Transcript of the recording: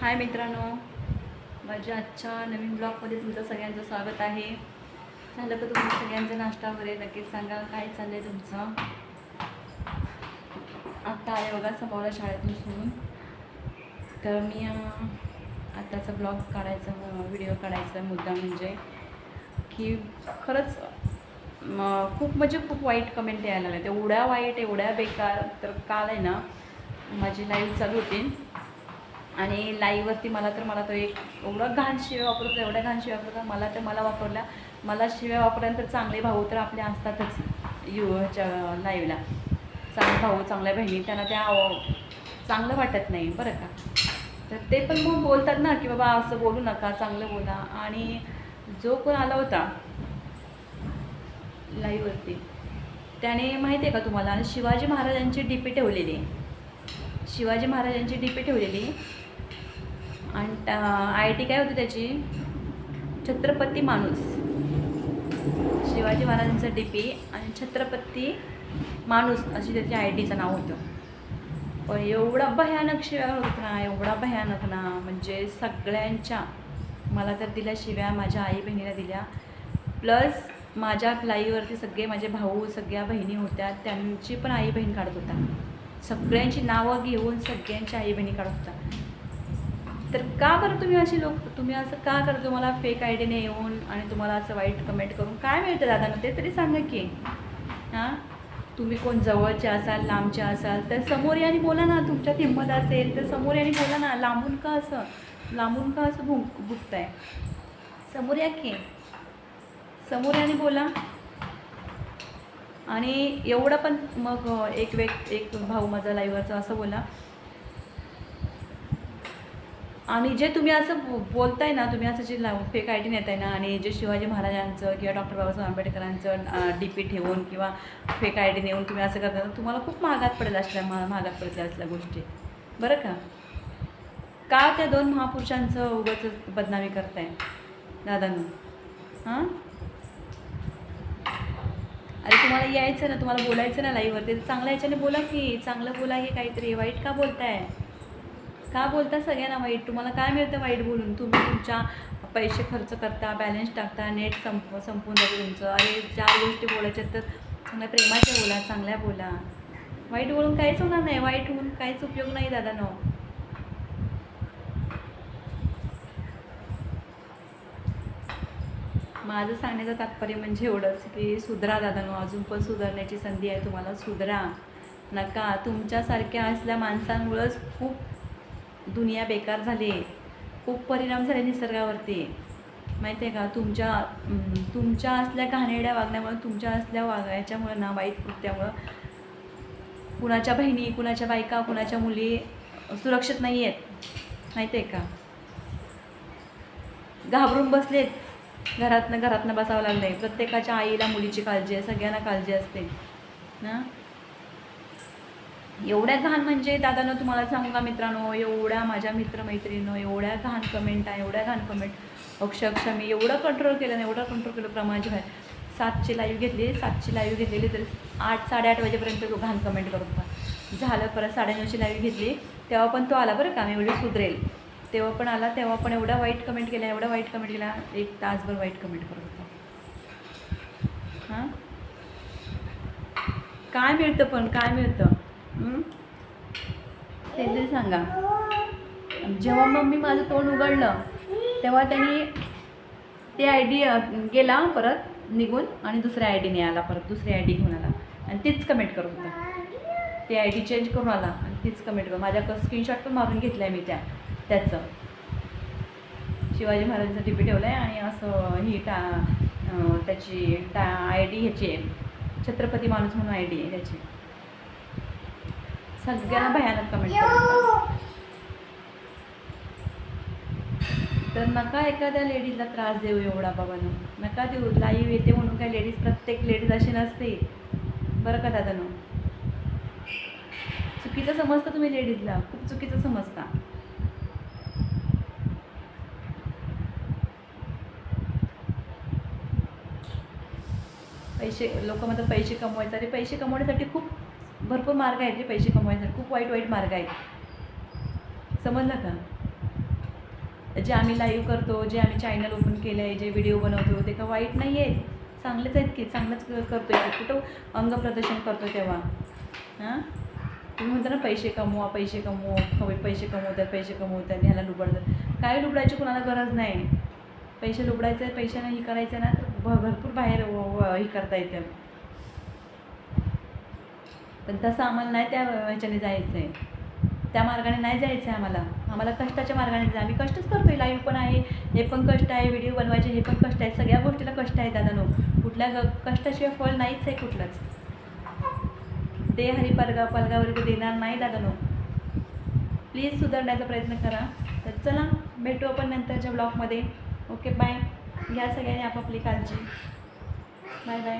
हाय मित्रांनो. माझ्या आजच्या नवीन ब्लॉगमध्ये तुमचं सगळ्यांचं स्वागत आहे. झालं का तुम्ही सगळ्यांचा नाश्ता वगैरे? नक्कीच सांगा काय चाललं आहे तुमचं? आत्ता आहे बघा समोर शाळेतून सोडून तर मी आत्ताचा ब्लॉग काढायचा व्हिडिओ काढायचा मुद्दा म्हणजे की खरंच खूप म्हणजे खूप वाईट कमेंट यायला लागल्या. एवढ्या वाईट एवढ्या बेकार तर काल आहे ना माझी लाईव्ह चालू होती. आणि लाईवरती मला तर मला तो एक एवढा घाण शिव्या वापरतो एवढ्या घाण शिव्या वापरतो मला तर मला वापरला मला शिव्या वापरल्यानंतर चांगले भाऊ तर आपले असतातच यू ह्याच्या चांगले भाऊ चांगल्या बहिणी त्यांना त्या चांगलं वाटत नाही बरं का? तर ते पण मग बोलतात ना की बाबा असं बोलू नका चांगलं बोला. आणि जो कोण आला होता लाईवरती त्याने माहिती आहे का तुम्हाला? शिवाजी महाराजांची डीपी ठेवलेली. शिवाजी महाराजांची डीपी ठेवलेली. आणि आय टी काय होती त्याची? छत्रपती माणूस. शिवाजी महाराजांचं डी पी आणि छत्रपती माणूस अशी त्याची आय टीचं नाव होतं. पण एवढा भयानक शिव्या होत ना एवढा भयानक ना म्हणजे सगळ्यांच्या मला तर दिल्या शिव्या माझ्या आई बहिणीला दिल्या. प्लस माझ्या लाईवरती सगळे माझे भाऊ सगळ्या बहिणी होत्या त्यांची पण आई बहीण काढत होता सगळ्यांची नावं घेऊन सगळ्यांची आई बहिणी काढत होता तर का बरं तुम्ही अशी लोक तुम्ही असं का करता? तुम्हाला फेक आय डीने येऊन आणि तुम्हाला असं वाईट कमेंट करून काय मिळतं दादा? ते तरी सांगा की. हां? तुम्ही कोण? जवळचे असाल लांबचे असाल तर समोर याने बोला ना तुमच्यात हिंमत असेल तर समोर याने बोला ना लांबून का असं? लांबून का असं भुंक भुकताय? समोर या की. समोर याने बोला. आणि एवढं पण मग एक व्यक् एक भाऊ माझा लाईव्हरचा असं बोला आणि जे तुम्ही असं बो- बोलताय ना तुम्ही असं जे फेक आय डी नेताय ना आणि जे शिवाजी महाराजांचं किंवा डॉक्टर बाबासाहेब आंबेडकरांचं डी पी ठेवून किंवा फेक आय डी नेऊन तुम्ही असं करता ना, तुम्हाला खूप महागात पडेल असल्या महा महागात पडल्या असल्या गोष्टी. बरं का? का त्या दोन महापुरुषांचं उगाच बदनामी करताय दादांना? हां? अरे तुम्हाला यायचं ना तुम्हाला बोलायचं ना लाईव्हवरती चांगल्या याच्याने बोला की चांगलं बोला की काहीतरी वाईट का बोलताय? का बोलता सगळ्यांना वाईट? तुम्हाला काय मिळतं वाईट बोलून? तुम्ही तुमच्या पैसे खर्च करता बॅलन्स टाकता नेट संप संपून जातं तुमचं. अरे चार गोष्टी बोलायच्या तर चांगल्या प्रेमाच्या बोला चांगल्या बोला. वाईट बोलून काहीच होणार नाही. वाईट होऊन काहीच उपयोग नाही दादा नो माझं सांगण्याचं तात्पर्य म्हणजे एवढंच की सुधरा दादानो अजून पण सुधारण्याची संधी आहे तुम्हाला. सुधरा. नका. तुमच्यासारख्या असल्या माणसांमुळंच खूप दुनिया बेकार झाली खूप परिणाम झाले निसर्गावरती. माहिती आहे का? तुमच्या तुमच्या असल्या घाणेरड्या वागण्यामुळे तुमच्या असल्या वागायच्यामुळं ना वाईट कृत्यामुळं कुणाच्या बहिणी कुणाच्या बायका कुणाच्या मुली सुरक्षित नाही आहेत माहिती आहे का? घाबरून बसलेत. घरातनं घरातनं बसावं लागलं आहे प्रत्येकाच्या आईला मुलीची काळजी आहे सगळ्यांना काळजी असते. ना? एवढ्या घाण म्हणजे दादानं तुम्हाला सांगू का मित्रांनो? एवढ्या माझ्या मित्रमैत्रिणीनं एवढ्या घाण कमेंट आहे एवढ्या घाण कमेंट अक्षरशः मी एवढं कंट्रोल केलं ना एवढं कंट्रोल केलं प्रमाणाची आहे सातची लाईव्ह घेतली सातची लाईव्ह घेतलेली तर आठ साडेआठ वाजेपर्यंत तो घाण कमेंट करत होता. झालं परत साडेनऊची लाईव्ह घेतली. तेव्हा पण तो आला बरं का मी एवढी सुधरेल. तेव्हा पण आला तेव्हा पण एवढा वाईट कमेंट केला एवढा वाईट कमेंट केला एक तासभर वाईट कमेंट करत होता. हां? काय मिळतं पण काय मिळतं? ते तरी सांगा. जेव्हा मग मी माझं तोंड उघडलं तेव्हा त्यांनी ते आय डी गेला परत निघून आणि दुसऱ्या आय डीने आला परत दुसरी आय डी घेऊन आला. आणि तीच कमेंट करून होता. ते आय डी चेंज करून आला आणि तीच कमेंट करून माझ्या स्क्रीनशॉट पण मारून घेतला आहे मी त्या त्याचं. शिवाजी महाराजांचा टी पी ठेवलं आहे आणि असं ही टा त्याची टा आय डी ह्याची आहे. छत्रपती माणूस म्हणून आय डी आहे त्याची. सगळ्यांना भयानक कमेंट तर नका एखाद्या लेडीजला त्रास देऊ एवढा बाबांनो नका देऊ लाईव्ह येते म्हणून काय लेडीज प्रत्येक लेडीज अशी नसते. बरं का दादानो चुकीचं समजता तुम्ही लेडीजला खूप चुकीचं समजता. पैसे लोक म्हणतात पैसे कमवायचे. अरे पैसे कमवण्यासाठी खूप भरपूर मार्ग आहेत जे पैसे कमवायसाठी खूप वाईट वाईट मार्ग आहेत. समजलं का? जे आम्ही लाईव्ह करतो जे आम्ही चॅनल ओपन केलं आहे जे व्हिडिओ बनवतो ते का वाईट नाही आहेत चांगलेच आहेत की चांगलंच करतो आहे कुठं अंग प्रदर्शन करतो तेव्हा. हां? तुम्ही म्हणता ना पैसे कमवा पैसे कमव कमी पैसे कमवतात पैसे कमवतात ह्याला लुबडतात. काय लुबडायची कोणाला गरज नाही. पैसे लुबडायचे पैशानं हे करायचं ना तर भ- भरपूर बाहेर व- हे करता येतं. पण तसं आम्हाला नाही त्या ह्याच्याने जायचं आहे त्या मार्गाने नाही जायचं आहे आम्हाला. आम्हाला कष्टाच्या मार्गाने जायचं. आम्ही कष्टच करतो आहे लाईव्ह पण आहे. हे पण कष्ट आहे. व्हिडिओ बनवायचे हे पण कष्ट आहे. सगळ्या गोष्टीला कष्ट आहे दादा नो कुठल्या ग कष्टाशिवाय फळ नाहीच आहे कुठलंच. ते हरी पलगा पलगावर देणार नाही दादा नो प्लीज सुधारण्याचा प्रयत्न करा. तर चला भेटू आपण नंतरच्या ब्लॉगमध्ये ओके बाय घ्या सगळ्यांनी आपापली काळजी. Bye bye